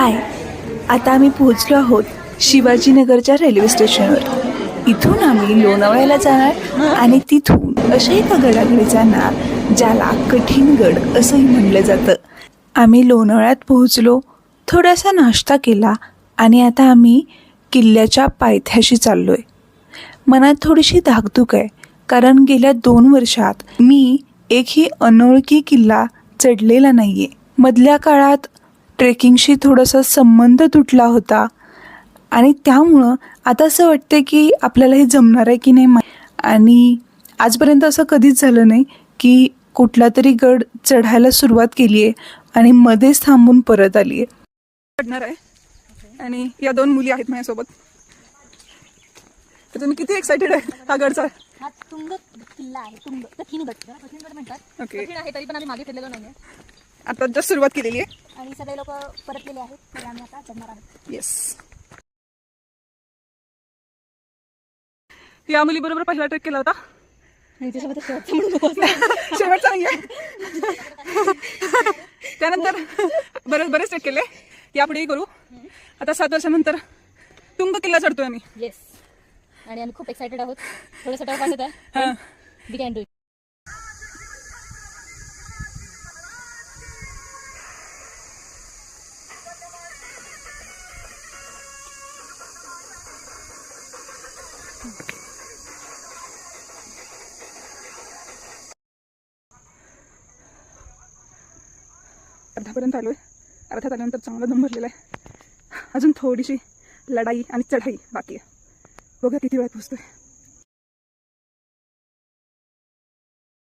हाय आता आम्ही पोहोचलो आहोत शिवाजीनगरच्या रेल्वे स्टेशनवर. इथून आम्ही लोणावळ्याला जाणार आणि तिथून अशा एका गडाकडे जाणार ज्याला कठीण गड असंही म्हणलं जातं. आम्ही लोणावळ्यात पोहोचलो थोडासा नाश्ता केला आणि आता आम्ही किल्ल्याच्या पायथ्याशी चाललो आहे मनात थोडीशी धाकधूक आहे कारण गेल्या दोन वर्षात मी एकही अनोळखी किल्ला चढलेला नाही आहे मधल्या काळात ट्रेकिंगशी थोडासा संबंध तुटला होता. आणि त्यामुळं आता असं वाटतं की आपल्याला हे जमणार आहे की नाही आणि आजपर्यंत असं कधीच झालं नाही की कुठला तरी गड चढायला सुरुवात केली आहे आणि मध्येच थांबून परत आली आहे पडणार आहे. आणि या दोन मुली आहेत माझ्यासोबत. तर तुम्ही किती एक्साइटेड आहे हा गडचा? हा तुंग किल्ला आहे. तुंग. कठीण गड. त्याला कठीण गड म्हणतात. ओके. कठीण आहे तरी पण आम्ही मागे फिरलेलो नाहीये. आता जस्ट सुरुवात केलेली आहे. आणि सगळे लोक परतलेले आहेत तर आम्ही आता चढणार आहोत. येस या मुली बरोबर पहिला ट्रेक केला होता. त्यानंतर बरेच बरेच ट्रेक केले. यापुढेही करू. आता सात वर्षानंतर तुंग किल्ला चढतोय आम्ही. येस आणि आम्ही खूप एक्साइटेड आहोत. थोडंसं टफ वाटत आहे हा. वी कॅन डू अर्धापर्यंत आलोय. अर्ध्यात आल्यानंतर चांगला दम भरलेला आहे. अजून थोडीशी लढाई आणि चढाई बाकी आहे. बघा किती वेळात पोचतोय